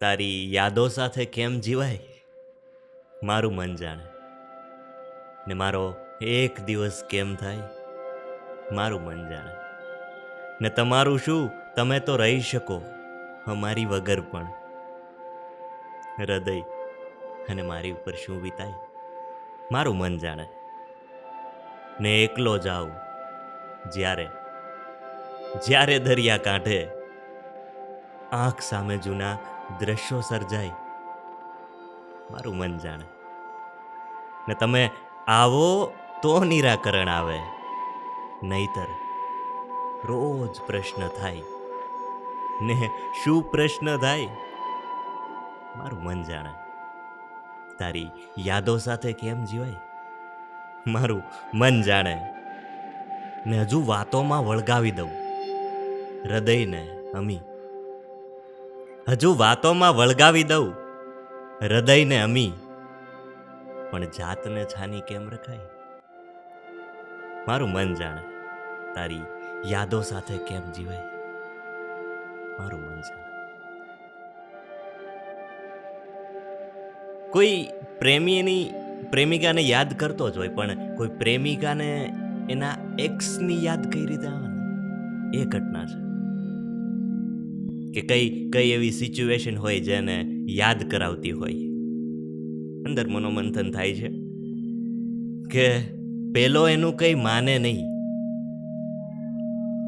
તારી યાદો સાથે કેમ જીવાય? મારું મન જાણે. ને મારો એક દિવસ કેમ થાય? મારું મન જાણે. ને તમારું શું? તમે તો રહી શકો. અમારી વગર પણ. હૃદય અને મારી ઉપર શું વિતાય? મારું મન જાણે. ને એકલો જાઉં જ્યારે જ્યારે દરિયા કાંઠે આંખ સામે જૂના દ્રશ્યો સર્જાય. મારું મન જાણે. ને તમે આવો તો નિરાકરણ આવે. નહીતર રોજ પ્રશ્ન થાય. ને શું પ્રશ્ન થાય? મારું મન જાણે. તારી યાદો સાથે કેમ જીવાય? મારું મન જાણે. ને હજુ વાતોમાં વળગાવી દઉં. હૃદયને અમી. હજુ વાતોમાં વળગાવી દઉં. હૃદયને અમી. પણ જાતને છાની કેમ રખાય મારું મન જાણે તારી યાદો સાથે કેમ જીવાય? મારું મન જાણે. કોઈ પ્રેમી એની પ્રેમિકાને યાદ કરતો જ હોય, પણ કોઈ પ્રેમિકાને એના એક્સની યાદ કઈ રીતે આવે એ ઘટના છે. કે કઈ કઈ એવી સિચ્યુએશન હોય જેને યાદ કરાવતી હોય. અંદર મનોમંથન થાય છે કે પેલો એનું કંઈ માને નહીં,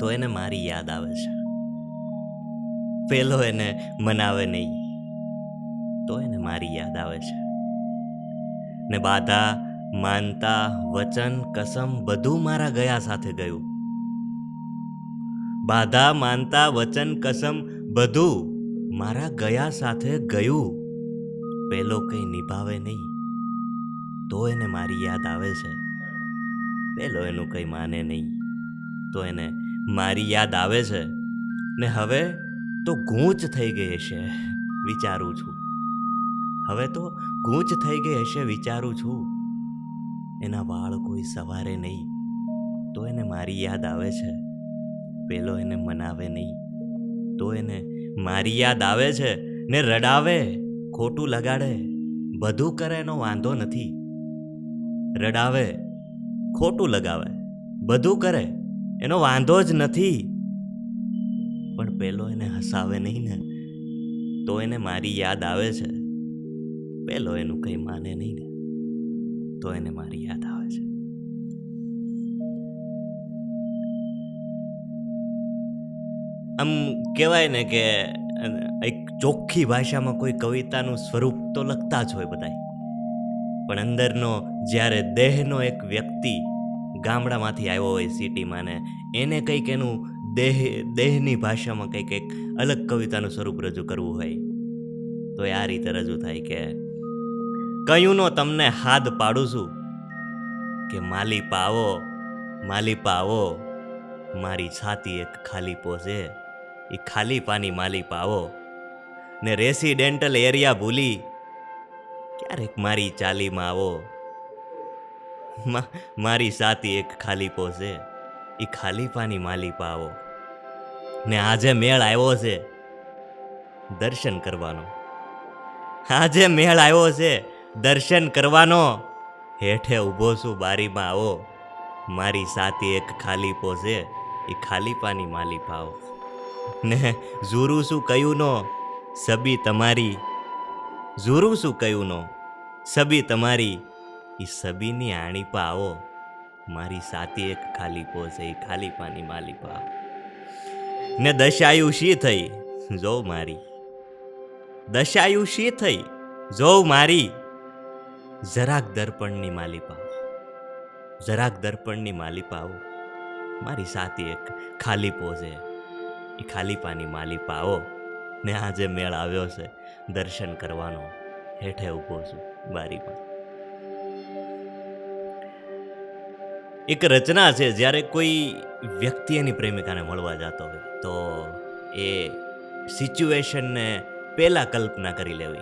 તો એને મારી યાદ આવે છે. પેલો એને મનાવે નહીં, તો એને મારી યાદ આવે છે. ને બાધા, માનતા, વચન, કસમ બધું મારા ગયા સાથે ગયું. બાધા, માનતા, વચન, કસમ બધું મારા ગયા સાથે ગયું. પેલો કંઈ નિભાવે નહીં. તો એને મારી યાદ આવે છે. પેલો એનું કંઈ માને નહીં. તો એને મારી યાદ આવે છે. ને હવે તો ગૂંચ થઈ ગઈ હશે, વિચારું છું. હવે તો ગૂંચ થઈ ગઈ હશે, વિચારું છું. એના વાળ કોઈ સવારે નહીં. તો એને મારી યાદ આવે છે. પેલો એને મનાવે નહીં. તો એને મારી યાદ આવે છે ને રડાવે, ખોટું લગાડે, બધું કરે એનો વાંધો નથી. રડાવે, ખોટું લગાવે, બધું કરે, એનો વાંધો જ નથી. પણ પેલો એને હસાવે નહીં ને, તો એને મારી યાદ આવે છે. પેલો એનું કંઈ માને નહીં ને, તો એને મારી યાદ આવે છે. આમ કહેવાય ને કે એક ચોખ્ખી ભાષામાં કોઈ કવિતાનું સ્વરૂપ તો લખતા જ હોય બધાય. પણ અંદરનો, જ્યારે દેહનો એક વ્યક્તિ ગામડામાંથી આવ્યો હોય સિટીમાં ને, એને કંઈક એનું દેહ, દેહની ભાષામાં કંઈક એક અલગ કવિતાનું સ્વરૂપ રજૂ કરવું હોય, તો એ આ રીતે રજૂ થાય કે કયુંનો તમને હાથ પાડું છું? કે માલી પાવો માલી પાવો મારી છાતી એક ખાલી પોસે એ ખાલી પાની માલી પાવો ને રેસિડેન્ટલ એરિયા ભૂલી ક્યારેક મારી ચાલીમાં આવો. મારી સાથી એક ખાલી છે એ ખાલી પાની માલી પાવો ને આજે મેળ આવ્યો છે દર્શન કરવાનો. આજે મેળ આવ્યો છે દર્શન કરવાનો. હેઠે ઊભો છું બારીમાં આવો. મારી સાથી એક ખાલી છે એ ખાલી પાની માલી પાવો ને ઝૂરું શું કયું નો? સબી તમારી. ઝૂરું શું કયું નો? સબી તમારી. એ સબીની આણી પા, આવો. મારી સાતી એક ખાલી પોસે, એ ખાલી પાની માલી પા. ને દશાયુ શી થઈ? જો મારી. દશાયુ શી થઈ? જો મારી. જરાક દર્પણની માલી પાવો જરાક દર્પણની માલી પાઓ મારી સાતી એક ખાલી પોઝે. એ ખાલી પાની માલી પાવો ને આજે મેળ આવ્યો છે દર્શન કરવાનો હેઠે ઊભો છું બારીમાં. એક રચના છે, જ્યારે કોઈ વ્યક્તિ એની પ્રેમિકાને મળવા જતો હોય, તો એ સિચ્યુએશનને પહેલાં કલ્પના કરી લેવી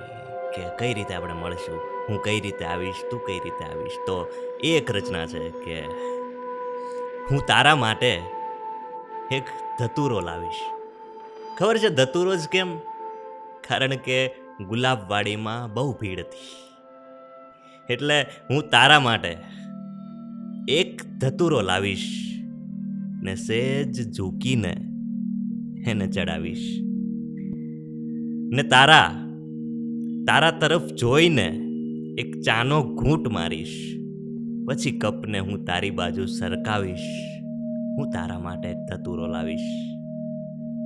કે કઈ રીતે આપણે મળશું, હું કઈ રીતે આવીશ, તું કઈ રીતે આવીશ. તો એ એક રચના છે કે હું તારા માટે એક ધતુરો લાવીશ. ખબર છે ધતુરો જ કેમ? કારણ કે ગુલાબવાડીમાં બહુ ભીડ હતી. એટલે હું તારા માટે એક ધતુરો લાવીશ ને સેજ ઝૂકીને એને ચડાવીશ. ને તારા તારા તરફ જોઈને એક ચાનો ઘૂંટ મારીશ. પછી કપને હું તારી બાજુ સરકાવીશ. હું તારા માટે ધતુરો લાવીશ.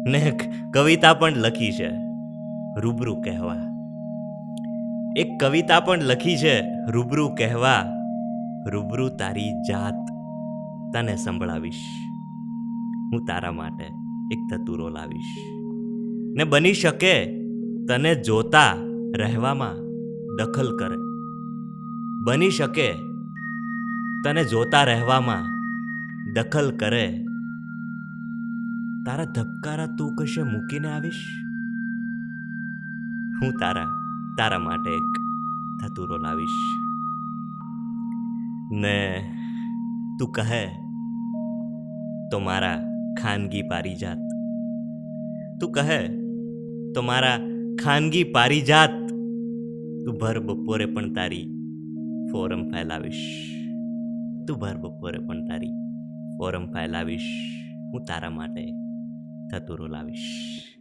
ને કવિતા પણ લખી છે. રૂબરૂ કહેવા. એક કવિતા પણ લખી છે. રૂબરૂ કહેવા. રૂબરૂ તારી જાત તને સંભળાવીશ. હું તારા માટે એક ધતુરો લાવીશ. ને બની શકે તને જોતા રહેવામાં દખલ કરે. બની શકે તને જોતા રહેવામાં દખલ કરે. તારા ધબકારા તું કશે મૂકીને આવીશ? હું તારા તારા માટે એક ધતુરો લાવીશ. ને તું કહે, તો મારા ખાનગી પારિજાત. તું કહે, તો મારા ખાનગી પારિજાત. તું ભર બપોરે પણ તારી ફોરમ ફેલાવીશ. તું ભર બપોરે પણ તારી ફોરમ ફેલાવીશ હું તારા માટે થતું લાવીશ.